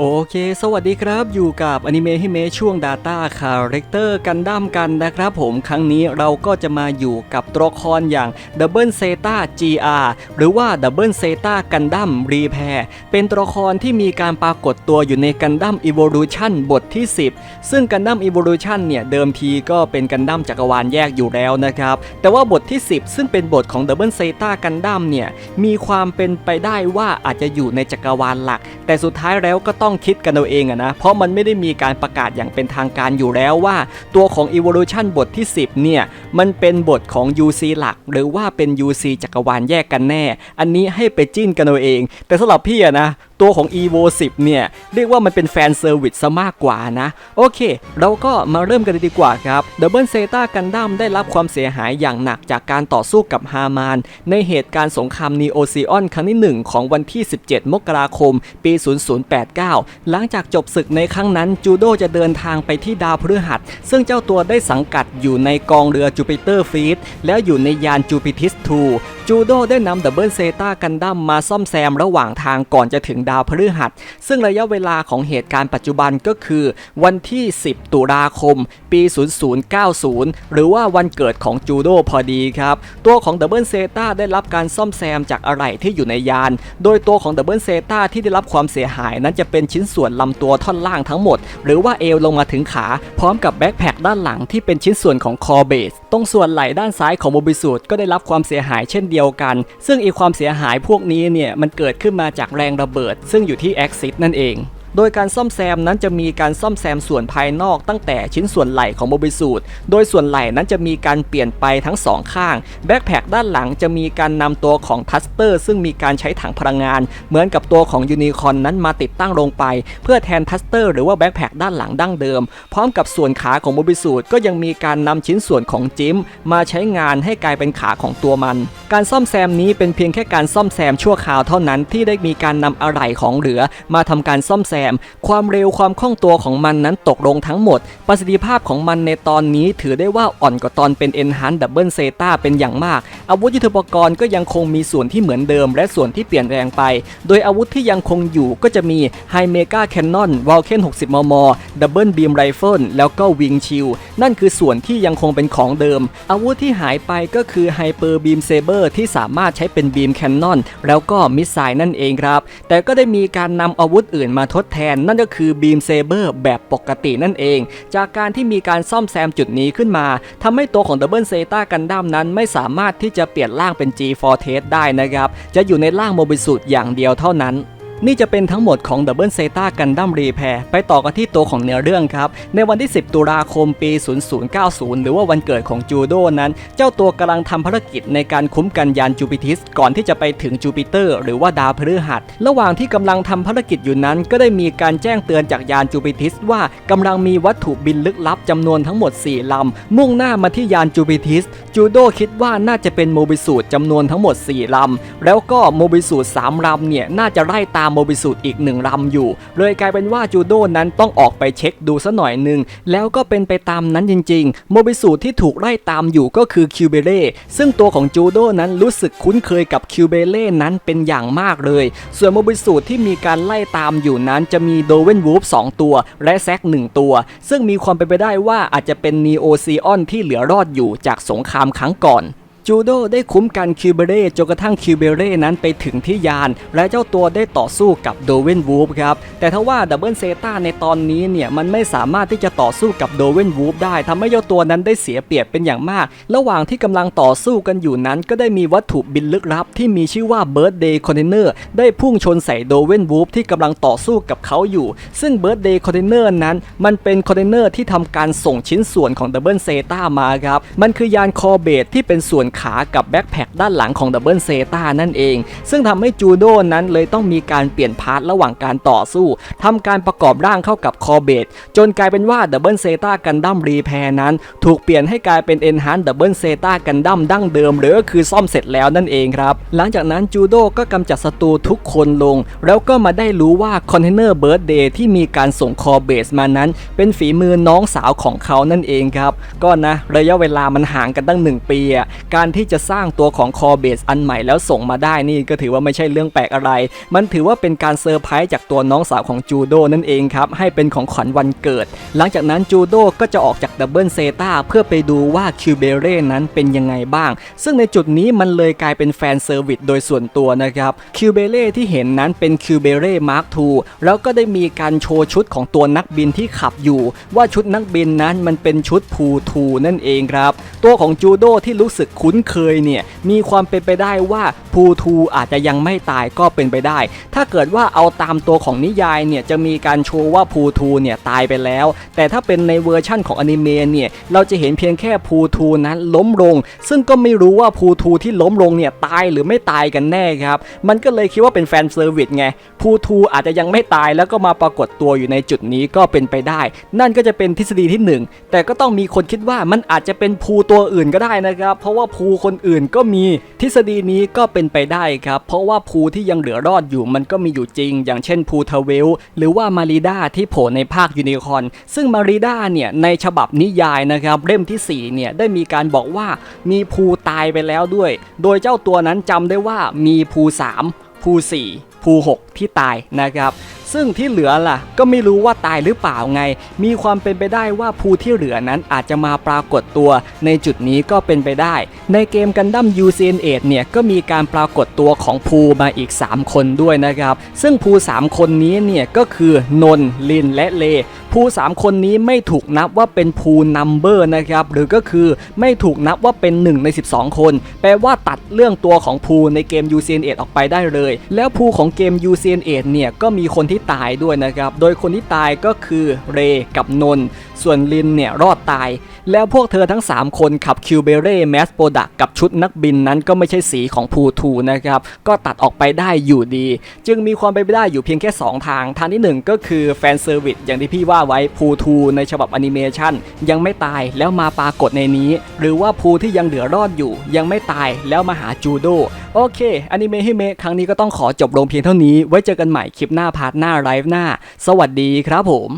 โอเค สวัสดีครับ อยู่กับอนิเมะฮิเมะช่วง Data Character กันดั้มกันนะครับผม ครั้งนี้เราก็จะมาอยู่กับตัวละครอย่าง Double Zeta GR หรือว่า Double Zeta Gundam Repair เป็นตัวละครที่มีการปรากฏตัวอยู่ใน Gundam Evolution บทที่ 10 ซึ่ง Gundam Evolution เนี่ย เดิมทีก็เป็นกันดั้มจักรวาลแยกอยู่แล้วนะครับ แต่ว่าบทที่ 10 ซึ่งเป็นบทของ Double Zeta Gundam เนี่ย มีความเป็นไปได้ว่าอาจจะอยู่ในจักรวาลหลัก แต่สุดท้ายแล้วก็ต้ององคิดกันเอาเองอะนะ เพราะมันไม่ได้มีการประกาศอย่างเป็นทางการอยู่แล้วว่า ตัวของ Evolution บทที่ 10 เนี่ย มันเป็นบทของ UC หลัก หรือว่าเป็น UC จักรวาลแยกกันแน่ อันนี้ให้ไปจิ้นกันเอาเอง แต่สำหรับพี่อะนะตัวของ EVO 10 เนี่ย เรียกว่ามันเป็นแฟนเซอร์วิสซะมากกว่านะ โอเค เราก็มาเริ่มกันเลยดีกว่าครับ Double Zeta Gundam ได้รับความเสียหายอย่างหนักจากการต่อสู้กับฮามาน ในเหตุการณ์สงครามนีโอซีออนครั้งที่ 1 ของวันที่ 17 มกราคม ปี 0089 หลังจากจบศึกในครั้งนั้นจูโดจะเดินทางไปที่ดาวพฤหัส ซึ่งเจ้าตัวได้สังกัดอยู่ในกองเรือจูปิเตอร์ฟีดแล้วอยู่ในยานจูปิทิส 2 จูโดได้นำดับเบิลเซตากันดั้มมาซ่อมแซมระหว่างทางก่อนจะถึงดาวพฤหัส ซึ่งระยะเวลาของเหตุการณ์ปัจจุบันก็คือ วันที่ 10 ตุลาคม ปี 0090 หรือว่าวันเกิดของจูโดพอดีครับ ตัวของดับเบิลเซตาได้รับการซ่อมแซมจากอะไรที่อยู่ในยาน โดยตัวของดับเบิลเซตาที่ได้รับความเสียหายนั้นจะเป็นชิ้นส่วนลำตัวท่อนล่างทั้งหมด หรือว่าเอวลงมาถึงขาพร้อมกับแบ็คแพคด้านหลังที่เป็นชิ้นส่วนของคอเบสตรงส่วนไหล่ด้านซ้ายของโมบิสูดก็ได้รับความเสียหายเช่นเดียวกัน ซึ่งอีความเสียหายพวกนี้เนี่ยมันเกิดขึ้นมาจากแรงระเบิดซึ่งอยู่ที่แอคซิสนั่นเอง โดยการซ่อมแซมนั้นจะมีการซ่อมแซมส่วนภายนอกตั้งแต่ชิ้นส่วนไหล่ของโมบิสูดโดยส่วนไหล่นั้นจะมีการเปลี่ยนไปทั้งสองข้าง แบ็คแพคด้านหลังจะมีการนำตัวของทัสเตอร์ ซึ่งมีการใช้ถังพลังงาน เหมือนกับตัวของยูนิคอนนั้นมาติดตั้งลงไป เพื่อแทนทัสเตอร์หรือว่าแบ็คแพคด้านหลังดั้งเดิม พร้อมกับส่วนขาของโมบิสูดก็ยังมีการนำชิ้นส่วนของจิมมาใช้งานให้กลายเป็นขาของตัวมัน การซ่อมแซมนี้เป็นเพียงแค่การซ่อมแซมชั่วคราวเท่านั้นที่ได้มีการนำอะไหล่ของเหลือ มาทำการซ่อมแซมความเร็วความคล่องตัวของมันนั้นตกลงทั้งหมด ประสิทธิภาพของมันในตอนนี้ถือได้ว่าอ่อนกว่าตอนเป็น Enhanced Double Zeta เป็นอย่างมาก อาวุธยุทโธปกรณ์ก็ยังคงมีส่วนที่เหมือนเดิม และส่วนที่เปลี่ยนแปลงไป โดยอาวุธที่ยังคงอยู่ก็จะมี High Mega Cannon v a l k e n 60 มม Double Beam Rifle แล้วก็ Wing Shield นั่นคือส่วนที่ยังคงเป็นของเดิม อาวุธที่หายไปก็คือ Hyper Beam Saber ที่สามารถใช้เป็น Beam Cannon แล้วก็มิสไซล์นั่นเองครับ แต่ก็ได้มีการนำอาวุธอื่นมาทดแทน นั่นก็คือบีมเซเบอร์แบบปกตินั่นเอง จากการที่มีการซ่อมแซมจุดนี้ขึ้นมาทำให้ตัวของดับเบิลเซต้ากันดั้มนั้นไม่สามารถที่จะเปลี่ยนร่างเป็น G4 ได้นะครับ จะอยู่ในร่างโมบิสุดอย่างเดียวเท่านั้น นี่จะเป็นทั้งหมดของ Double Zeta Gundam Repair ไปต่อกันที่ตัวของเนื้อเรื่องครับ ในวันที่ 10 ตุลาคมปี 0090 หรือว่าวันเกิดของจูโดนั้น เจ้าตัวกำลังทำภารกิจในการคุ้มกันยานจูปิทิส ก่อนที่จะไปถึงจูปิเตอร์ หรือว่าดาวพฤหัส ระหว่างที่กำลังทำภารกิจอยู่นั้น ก็ได้มีการแจ้งเตือนจากยานจูปิทิส ว่ากำลังมีวัตถุบินลึกลับจำนวนทั้งหมด 4ลำมุ่งหน้ามาที่ยานจูปิทิส จูโดคิดว่าน่าจะเป็นโมบิสูดจำนวนทั้งหมด 4ลำแล้วก็โมบิสูด3ลำเนี่ยน่าจะไล่ตามโมบิสูดอีกหนึ่งลำอยู่ เลยกลายเป็นว่าจูโดนั้นต้องออกไปเช็คดูซะหน่อยหนึ่งแล้วก็เป็นไปตามนั้นจริงๆ โมบิสูดที่ถูกไล่ตามอยู่ก็คือคิวเบเล่ซึ่งตัวของจูโดนั้นรู้สึกคุ้นเคยกับคิวเบเล่นั้นเป็นอย่างมากเลย ส่วนโมบิสูดที่มีการไล่ตามอยู่นั้นจะมีโดเวนวูฟ2ตัว และแซก1ตัว ซึ่งมีความเป็นไปได้ว่าอาจจะเป็นนีโอซีออนที่เหลือรอดอยู่จากสงครามครั้งก่อน จูโดได้คุ้มกันคิวเบเร่จนกระทั่งคิวเบเร่นั้นไปถึงที่ยาน และเจ้าตัวได้ต่อสู้กับโดเวนวูฟครับ แต่ทว่าดับเบิลเซตาในตอนนี้เนี่ยมันไม่สามารถที่จะต่อสู้กับโดเวนวูฟได้ทำให้เจ้าตัวนั้นได้เสียเปรียบเป็นอย่างมาก ระหว่างที่กำลังต่อสู้กันอยู่นั้น ก็ได้มีวัตถุบินลึกลับ ที่มีชื่อว่า Birthday Container ได้พุ่งชนใส่โดเวนวูฟที่กำลังต่อสู้กับเขาอยู่ ซึ่ง Birthday Container นั้นมันเป็นคอนเทนเนอร์ที่ทำการส่งชิ้นส่วนของดับเบิลเซตามาครับมันคือยานคอเบตที่เป็นส่วนขากับแบ็คแพคด้านหลังของดับเบิลเซตานั่นเอง ซึ่งทำให้จูโดนั้นเลยต้องมีการเปลี่ยนพาร์ทระหว่างการต่อสู้ทำการประกอบร่างเข้ากับคอเบตจนกลายเป็นว่าดับเบิลเซตากันดั้มรีแพร์นั้น ถูกเปลี่ยนให้กลายเป็นเอ็นฮันดับเบิลเซตากันดั้มดั้งเดิมหรือก็คือซ่อมเสร็จแล้วนั่นเองครับ หลังจากนั้นจูโดก็กำจัดศัตรูทุกคนลง แล้วก็มาได้รู้ว่าคอนเทนเนอร์เบิร์ดเดย์ที่มีการส่งคอเบสมานั้น เป็นฝีมือน้องสาวของเขานั่นเองครับ ก็นะระยะเวลามันห่างกันตั้งหนึ่งปีอะการการที่จะสร้างตัวของคอเบสอันใหม่แล้วส่งมาได้นี่ก็ถือว่าไม่ใช่เรื่องแปลกอะไร มันถือว่าเป็นการเซอร์ไพรส์จากตัวน้องสาวของจูโดนั่นเองครับให้เป็นของขวัญวันเกิด หลังจากนั้นจูโดก็จะออกจากดับเบิลเซตาเพื่อไปดูว่าคิวเบเร่นั้นเป็นยังไงบ้าง ซึ่งในจุดนี้มันเลยกลายเป็นแฟนเซอร์วิสโดยส่วนตัวนะครับคิวเบเร่ที่เห็นนั้นเป็นคิวเบเร่มาร์คทูแล้วก็ได้มีการโชว์ชุดของตัวนักบินที่ขับอยู่ ว่าชุดนักบินนั้นมันเป็นชุดพูทูนั่นเองครับ ตัวของจูโดที่รู้สึกคุ้นเคยเนี่ยมีความเป็นไปได้ว่าพูทูอาจจะยังไม่ตายก็เป็นไปได้ ถ้าเกิดว่าเอาตามตัวของนิยายเนี่ยจะมีการโชว์ว่าพูทูเนี่ยตายไปแล้ว แต่ถ้าเป็นในเวอร์ชั่นของอนิเมะเนี่ยเราจะเห็นเพียงแค่พูทูนั้นล้มลง ซึ่งก็ไม่รู้ว่าพูทูที่ล้มลงเนี่ยตายหรือไม่ตายกันแน่ครับมันก็เลยคิดว่าเป็นแฟนเซอร์วิสไงพูทูอาจจะยังไม่ตายแล้วก็มาปรากฏตัวอยู่ในจุดนี้ก็เป็นไปได้ นั่นก็จะเป็นทฤษฎีที่หนึ่งแต่ก็ต้องมีคนคิดว่ามันอาจจะเป็นภูตัวอื่นก็ได้นะครับ เพราะว่าภูคนอื่นก็มีทฤษฎีนี้ก็เป็นไปได้ครับ เพราะว่าภูที่ยังเหลือรอดอยู่มันก็มีอยู่จริง อย่างเช่นภูทเวลหรือว่ามาริดาที่โผล่ในภาคยูนิคอร์นซึ่งมาริดาเนี่ยในฉบับนิยายนะครับเล่มที่สี่เนี่ยได้มีการบอกว่ามีภูตายไปแล้วด้วย โดยเจ้าตัวนั้นจำได้ว่ามีภูสามภูสี่ภูหกที่ตายนะครับ ซึ่งที่เหลือล่ะ ก็ไม่รู้ว่าตายหรือเปล่าไง มีความเป็นไปได้ว่าภูที่เหลือนั้นอาจจะมาปรากฏตัว ในจุดนี้ก็เป็นไปได้ ในเกมกันดั้ม UCN8 เนี่ยก็มีการปรากฏตัวของภูมาอีก 3 คนด้วยนะครับ ซึ่งภู 3 คนนี้เนี่ยก็คือนนลินและเล ภูสามคนนี้ไม่ถูกนับว่าเป็นภูนัมเบอร์นะครับหรือก็คือไม่ถูกนับว่าเป็น 1 ใน 12 คน แปลว่าตัดเรื่องตัวของภูในเกม UCN8 ออกไปได้เลย แล้วภูของเกม UCN8 เนี่ยก็มีคนที่ตายด้วยนะครับโดยคนที่ตายก็คือเรกับนนส่วนลินเนี่ยรอดตาย แล้วพวกเธอทั้ง 3 คนขับคิวเบเร่แมสโปดักกับชุดนักบินนั้นก็ไม่ใช่สีของพูทูนะครับ ก็ตัดออกไปได้อยู่ดี จึงมีความไปไม่ได้อยู่เพียงแค่ 2 ทาง ทางที่ 1 ก็คือแฟนเซอร์วิสอย่างที่พี่ว่าไว้พูทูในฉบับแอนิเมชันยังไม่ตายแล้วมาปรากฏในนี้ หรือว่าพูที่ยังเหลือรอดอยู่ ยังไม่ตายแล้วมาหาจูโดโอเคอนิเมะห้เมะครั้งนี้ก็ต้องขอจบลงเพียงเท่านี้ ไว้เจอกันใหม่คลิปหน้าพาร์ทหน้าไลฟ์หน้า สวัสดีครับผม